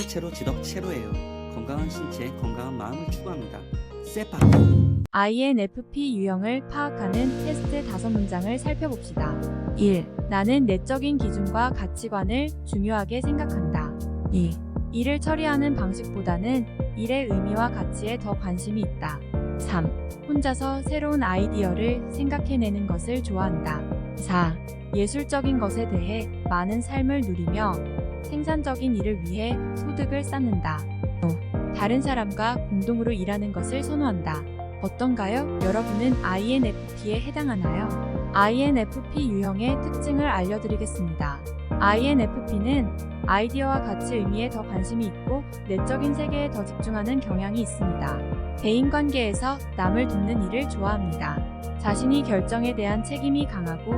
채로 지덕 채로예요. 건강한 신체, 건강한 마음을 추구합니다. 세파. INFP 유형을 파악하는 테스트 5문장을 살펴봅시다. 1. 나는 내적인 기준과 가치관을 중요하게 생각한다. 2. 일을 처리하는 방식보다는 일의 의미와 가치에 더 관심이 있다. 3. 혼자서 새로운 아이디어를 생각해내는 것을 좋아한다. 4. 예술적인 것에 대해 많은 삶을 누리며 생산적인 일을 위해 소득을 쌓는다. 5. 다른 사람과 공동으로 일하는 것을 선호한다. 어떤가요? 여러분은 INFP에 해당하나요? INFP 유형의 특징을 알려드리겠습니다. INFP는 아이디어와 가치 의미에 더 관심이 있고 내적인 세계에 더 집중하는 경향이 있습니다. 대인관계에서 남을 돕는 일을 좋아합니다. 자신이 결정에 대한 책임이 강하고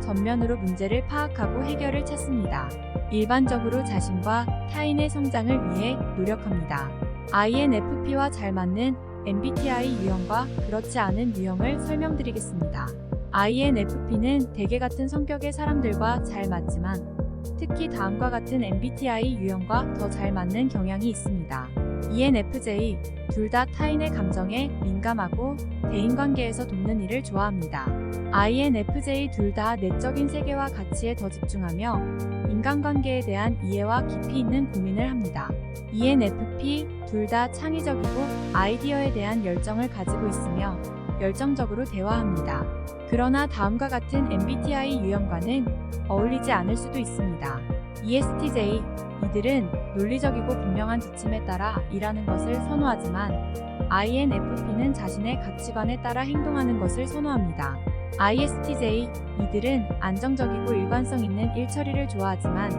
전면으로 문제를 파악하고 해결을 찾습니다. 일반적으로 자신과 타인의 성장을 위해 노력합니다. INFP와 잘 맞는 MBTI 유형과 그렇지 않은 유형을 설명드리겠습니다. INFP는 대개 같은 성격의 사람들과 잘 맞지만 특히 다음과 같은 MBTI 유형과 더 잘 맞는 경향이 있습니다. ENFJ 둘 다 타인의 감정에 민감하고 대인관계에서 돕는 일을 좋아합니다. INFJ 둘 다 내적인 세계와 가치에 더 집중하며 인간관계에 대한 이해와 깊이 있는 고민을 합니다. ENFP 둘 다 창의적이고 아이디어에 대한 열정을 가지고 있으며 열정적으로 대화합니다. 그러나 다음과 같은 MBTI 유형과는 어울리지 않을 수도 있습니다. ESTJ 이들은 논리적이고 분명한 지침에 따라 일하는 것을 선호하지만 INFP는 자신의 가치관에 따라 행동하는 것을 선호합니다. ISTJ 이들은 안정적이고 일관성 있는 일 처리를 좋아하지만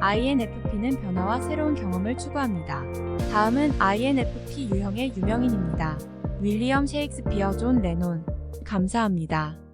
INFP는 변화와 새로운 경험을 추구합니다. 다음은 INFP 유형의 유명인입니다. 윌리엄 셰익스피어 존 레논 감사합니다.